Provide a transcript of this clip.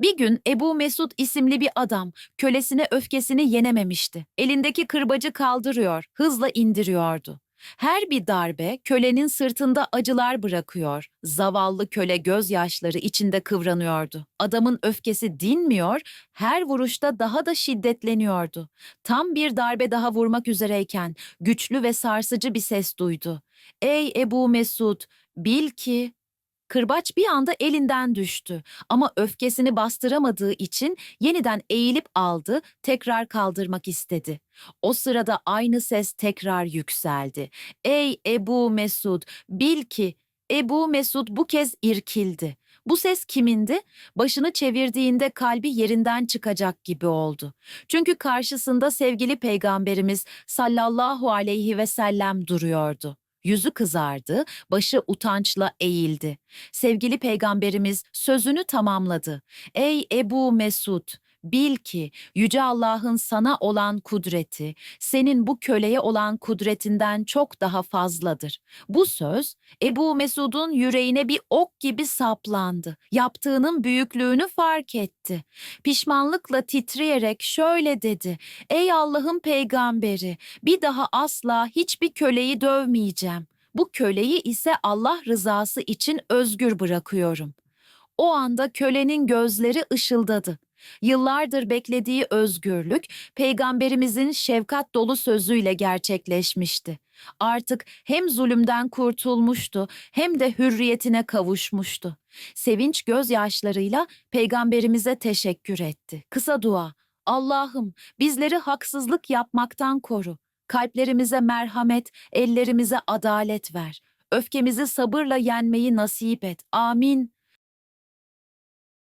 Bir gün Ebu Mesud isimli bir adam kölesine öfkesini yenememişti. Elindeki kırbacı kaldırıyor, hızla indiriyordu. Her bir darbe kölenin sırtında acılar bırakıyor. Zavallı köle gözyaşları içinde kıvranıyordu. Adamın öfkesi dinmiyor, her vuruşta daha da şiddetleniyordu. Tam bir darbe daha vurmak üzereyken güçlü ve sarsıcı bir ses duydu. Ey Ebu Mesud, bil ki Kırbaç bir anda elinden düştü ama öfkesini bastıramadığı için yeniden eğilip aldı, tekrar kaldırmak istedi. O sırada aynı ses tekrar yükseldi. Ey Ebu Mesud, bil ki Ebu Mesud bu kez irkildi. Bu ses kimindi? Başını çevirdiğinde kalbi yerinden çıkacak gibi oldu. Çünkü karşısında sevgili peygamberimiz sallallahu aleyhi ve sellem duruyordu. Yüzü kızardı, başı utançla eğildi. Sevgili peygamberimiz sözünü tamamladı. Ey Ebu Mesud, bil ki yüce Allah'ın sana olan kudreti senin bu köleye olan kudretinden çok daha fazladır. Bu söz Ebu Mesud'un yüreğine bir ok gibi saplandı. Yaptığının büyüklüğünü fark etti. Pişmanlıkla titreyerek şöyle dedi: Ey Allah'ın peygamberi, bir daha asla hiçbir köleyi dövmeyeceğim. Bu köleyi ise Allah rızası için özgür bırakıyorum. O anda kölenin gözleri ışıldadı. Yıllardır beklediği özgürlük peygamberimizin şefkat dolu sözüyle gerçekleşmişti. Artık hem zulümden kurtulmuştu hem de hürriyetine kavuşmuştu. Sevinç gözyaşlarıyla peygamberimize teşekkür etti. Kısa dua: Allah'ım bizleri haksızlık yapmaktan koru. Kalplerimize merhamet, ellerimize adalet ver. Öfkemizi sabırla yenmeyi nasip et. Amin.